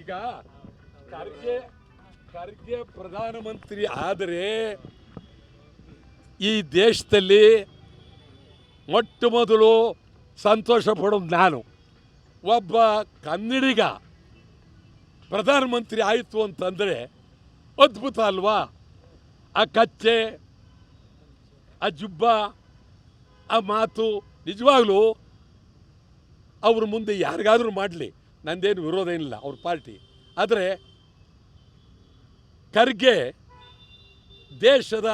ಈಗ ಖರ್ಗೆ ಖರ್ಗೆ ಪ್ರಧಾನಮಂತ್ರಿ ಆದರೆ ಈ ದೇಶದಲ್ಲಿ ಮೊಟ್ಟ ಮೊದಲು ಸಂತೋಷ ಪಡೋದು ನಾನು. ಒಬ್ಬ ಕನ್ನಡಿಗ ಪ್ರಧಾನಮಂತ್ರಿ ಆಯಿತು ಅಂತಂದರೆ ಅದ್ಭುತ ಅಲ್ವಾ? ಆ ಕಚ್ಚೆ, ಆ ಜುಬ್ಬ, ಆ ಮಾತು ನಿಜವಾಗ್ಲೂ ಅವ್ರ ಮುಂದೆ ಯಾರಿಗಾದರೂ ಮಾಡಲಿ. ನಂದೇನು ವಿರೋಧ ಏನಿಲ್ಲ, ಅವ್ರ ಪಾರ್ಟಿ. ಆದರೆ ಖರ್ಗೆ ದೇಶದ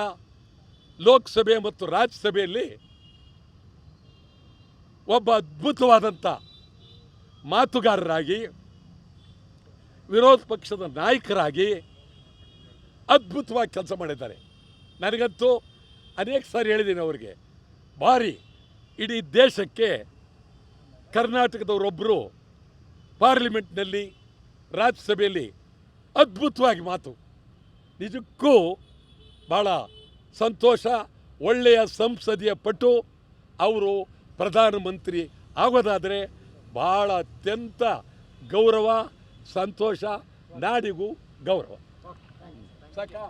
ಲೋಕಸಭೆ ಮತ್ತು ರಾಜ್ಯಸಭೆಯಲ್ಲಿ ಒಬ್ಬ ಅದ್ಭುತವಾದಂಥ ಮಾತುಗಾರರಾಗಿ, ವಿರೋಧ ಪಕ್ಷದ ನಾಯಕರಾಗಿ ಅದ್ಭುತವಾಗಿ ಕೆಲಸ ಮಾಡಿದ್ದಾರೆ. ನನಗಂತೂ ಅನೇಕ ಸಾರಿ ಹೇಳಿದ್ದೀನಿ ಅವರಿಗೆ, ಭಾರಿ ಇಡೀ ದೇಶಕ್ಕೆ ಕರ್ನಾಟಕದವರೊಬ್ಬರು ಪಾರ್ಲಿಮೆಂಟ್ನಲ್ಲಿ ರಾಜ್ಯಸಭೆಯಲ್ಲಿ ಅದ್ಭುತವಾಗಿ ಮಾತು. ನಿಜಕ್ಕೂ ಭಾಳ ಸಂತೋಷ, ಒಳ್ಳೆಯ ಸಂಸದೀಯ ಪಟು, ಅವರು ಪ್ರಧಾನಮಂತ್ರಿ ಆಗೋದಾದರೆ ಭಾಳ ಅತ್ಯಂತ ಗೌರವ, ಸಂತೋಷ, ನಾಡಿಗೂ ಗೌರವ. ಸಾಕಾ?